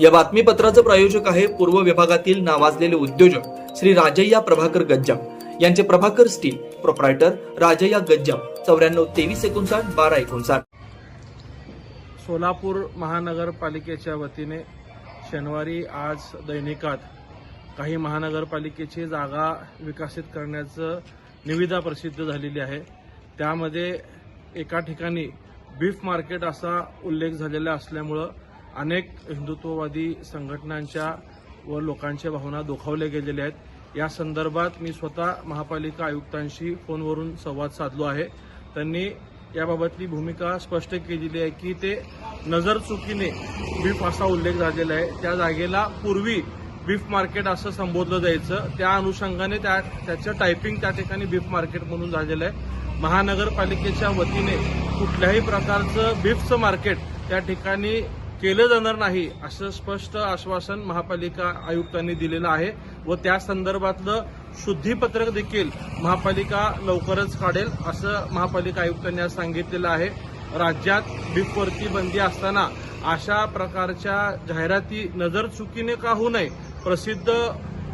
या बातमीपत्राचं प्रायोजक आहे पूर्व विभागातील नावाजलेले उद्योजक श्री राजय्या प्रभाकर गज्जाम. यांचे प्रभाकर स्टील प्रोप्रायटर राजय्या गज्जाम. चौऱ्याण्णव तेवीस एकोणसाठ बारा एकोणसाठ. सोलापूर महानगरपालिकेच्या वतीने शनिवारी आज दैनिकात काही महानगरपालिकेची जागा विकसित करण्याचं निविदा प्रसिद्ध झालेली आहे. त्यामध्ये एका ठिकाणी बीफ मार्केट असा उल्लेख झालेला असल्यामुळं अनेक हिंदुत्ववादी संघटनांच्या व लोकांच्या भावना दुखावल्या गेलेल्या आहेत. या संदर्भात मी स्वतः महापालिका आयुक्तांशी फोनवरून संवाद साधलो आहे. त्यांनी याबाबतली भूमिका स्पष्ट केलेली आहे की ते नजर चुकीने बीफ असा उल्लेख झालेला आहे. त्या जागेला पूर्वी बीफ मार्केट असं संबोधलं जायचं. त्या अनुषंगाने त्या त्याचं टायपिंग त्या ठिकाणी बीफ मार्केट म्हणून झालेलं आहे. महानगरपालिकेच्या वतीने कुठल्याही प्रकारचं बीफचं मार्केट त्या ठिकाणी केलं जाणार नाही असं स्पष्ट आश्वासन महापालिका आयुक्तांनी दिलेलं आहे व त्या संदर्भातलं शुद्धीपत्रक देखील महापालिका लवकरच काढेल असं महापालिका आयुक्तांनी आज सांगितलेलं आहे. राज्यात बीफवरती बंदी असताना अशा प्रकारच्या जाहिराती नजर चुकीने का होऊ नये प्रसिद्ध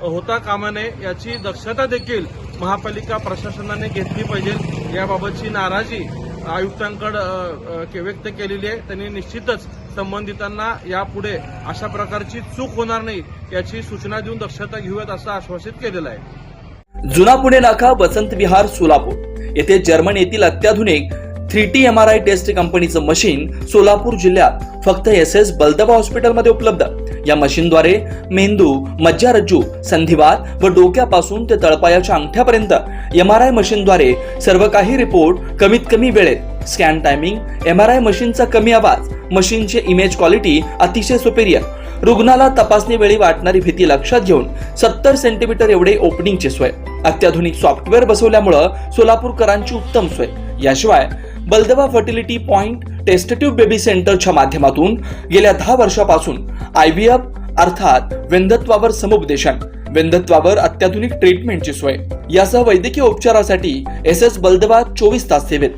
होता कामा नये याची दक्षता देखील महापालिका प्रशासनाने घेतली पाहिजे. याबाबतची नाराजी आयुक्तांकडे व्यक्त केलेली आहे. त्यांनी निश्चितच संबंधितांना यापुढे अशा प्रकारची चूक होणार नाही याची सूचना देऊन दक्षता घेऊयात असं आश्वासित केलेलं आहे. जुना पुणे नाका वसंत विहार सोलापूर. येथे जर्मन येथील अत्याधुनिक three T M R I test कंपनीचं मशीन सोलापूर जिल्ह्यात फक्त एस एस बलदबा हॉस्पिटलमध्ये उपलब्ध. या मशीनद्वारे मेंदू मज्जारज्जू संधिवात व डोक्यापासून ते तळपायाच्या अंगठ्यापर्यंत एम आर आय मशीनद्वारे सर्व काही रिपोर्ट कमीत कमी वेळेत. Scan timing M R I मशीनचा कमी आवाज मशीनचे इमेज क्वालिटी अतिशय सुपेरियर रुग्णाला तपासणी वेळी वाटणारी भीती लक्षात घेऊन सत्तर सेंटीमीटर एवढे ओपनिंगची सोय. अत्याधुनिक सॉफ्टवेअर बसवल्यामुळं सोलापूरकरांची उत्तम सोय. याशिवाय Baldawa fertility point tube baby सेंटरच्या माध्यमातून गेल्या दहा वर्षापासून आय व्ही एफ अर्थात वेंधत्वावर समुपदेशन वेंधत्वावर अत्याधुनिक ट्रीटमेंटची सोय. यासह वैद्यकीय उपचारासाठी एस एस बलदवा चोवीस तास सेवेत.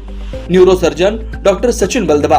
Neurosurgeon doctor Sachin Baldawa